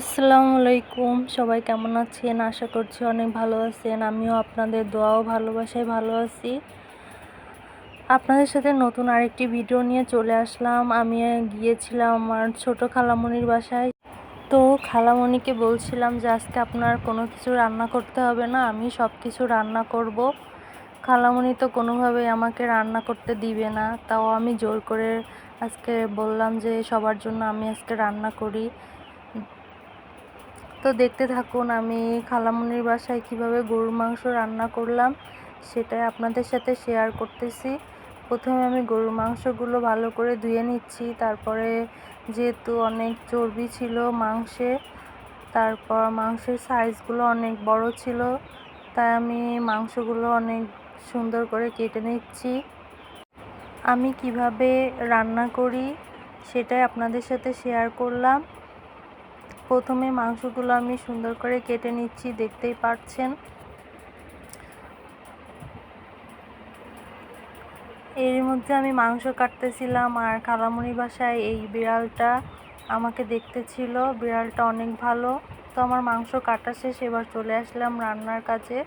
আসসালামু আলাইকুম। সবাই কেমন আছেন? আশা করছি অনেক ভালো আছেন। আমিও আপনাদের দোয়াও ভালোবাসায় ভালো আছি। আপনাদের সাথে নতুন আরেকটি ভিডিও নিয়ে চলে আসলাম। আমি গিয়েছিলাম আমার ছোট খালামণির বাসায়। তো খালামণিকে বলছিলাম যে, আজকে আপনার কোনো কিছু রান্না করতে হবে না, আমি সব কিছু রান্না করব। খালামণি তো কোনোভাবেই আমাকে রান্না করতে দিবে না। তাও আমি জোর করে আজকে বললাম যে, সবার জন্য আমি আজকে রান্না করি। তো দেখতে থাকুন, আমি খালামুনির বাসায় কীভাবে গরুর মাংস রান্না করলাম সেটাই আপনাদের সাথে শেয়ার করতেছি। প্রথমে আমি গরুর মাংসগুলো ভালো করে ধুয়ে নিচ্ছি, তারপরে যেহেতু অনেক চর্বি ছিল মাংসে, তারপর মাংসের সাইজগুলো অনেক বড় ছিল, তাই আমি মাংসগুলো অনেক সুন্দর করে কেটে নিচ্ছি। আমি কীভাবে রান্না করি সেটাই আপনাদের সাথে শেয়ার করলাম। প্রথমে মাংসগুলো আমি সুন্দর করে কেটে নিচ্ছি, দেখতেই পাচ্ছেন। এর মধ্যে আমি মাংস কাটতেছিলাম আর কালামুনি বাসায় এই বিড়ালটা আমাকে দেখতে ছিল। বিড়ালটা অনেক ভালো। তো আমার মাংস কাটা শেষ, এবার চলে আসলাম রান্নার কাজে।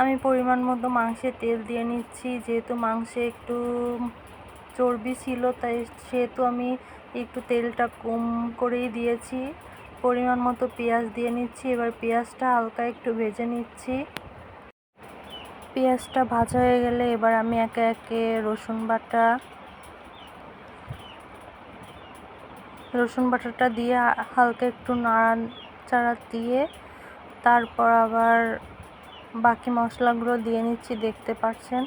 আমি পরিমাণ মতো মাংসে তেল দিয়ে নিচ্ছি, যেহেতু মাংসে একটু চর্বি ছিল, তাই সেহেতু আমি একটু তেলটা কম করেই দিয়েছি। পরিমাণ মতো পেঁয়াজ দিয়ে নিচ্ছি। এবার পেঁয়াজটা হালকা একটু ভেজে নিচ্ছি। পেঁয়াজটা ভাজা হয়ে গেলে এবার আমি একে একে রসুন বাটা, রসুন বাটাটা দিয়ে হালকা একটু নাড়াচাড়া দিয়ে তারপর আবার বাকি মশলাগুলো দিয়ে নিচ্ছি, দেখতে পাচ্ছেন?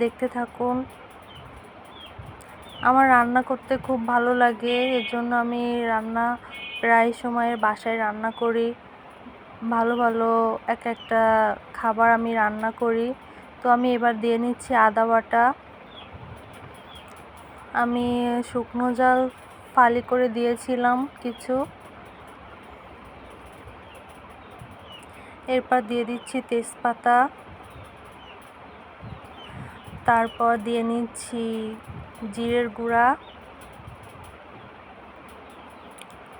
দেখতে থাকুন। আমার রান্না করতে খুব ভালো লাগে এর জন্য আমি রান্না প্রায় সময় বাসায় রান্না করি। ভালো ভালো এক একটা খাবার আমি রান্না করি। তো আমি এবার দিয়ে নিচ্ছি আদা বাটা। আমি শুকনো জাল ফালি করে দিয়েছিলাম কিছু। এরপর দিয়ে দিচ্ছি তেজপাতা। তারপর দিয়ে নিচ্ছি জিরের গুঁড়া।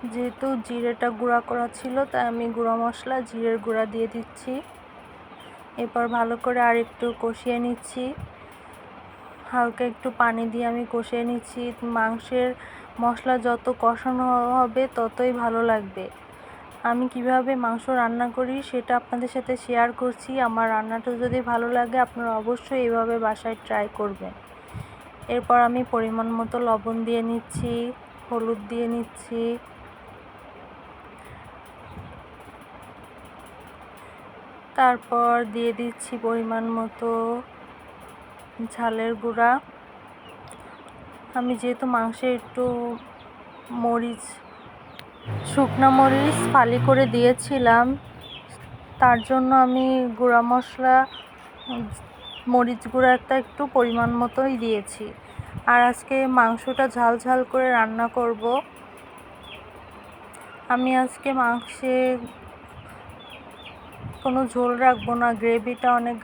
যেহেতু জিরেটা গুঁড়া করা ছিল, তাই আমি গুঁড়া মশলা, জিরের গুঁড়া দিয়ে দিচ্ছি। এরপর ভালো করে আর একটু কষিয়ে নিচ্ছি। হালকা একটু পানি দিয়ে আমি কষিয়ে নিচ্ছি। মাংসের মশলা যত কষানো হবে, ততই ভালো লাগবে। আমি কীভাবে মাংস রান্না করি, সেটা আপনাদের সাথে শেয়ার করছি। আমার রান্নাটা যদি ভালো লাগে, আপনারা অবশ্যই এভাবে বাসায় ট্রাই করবেন। এরপর আমি পরিমাণ মতো লবণ দিয়ে নিচ্ছি, হলুদ দিয়ে নিচ্ছি। তারপর দিয়ে দিচ্ছি পরিমাণ মতো ঝালের গুঁড়া। আমি যেহেতু মাংসে একটু মরিচ, শুকনা মরিচ ফালি করে দিয়েছিলাম, তার জন্য আমি গুঁড়া মশলা, মরিচ গুঁড়া একটা একটু পরিমাণ মতোই দিয়েছি। আর আজকে মাংসটা ঝাল ঝাল করে রান্না করব। আমি আজকে মাংসে কোনো ঝোল রাখব না গ্রেভিটা অনেক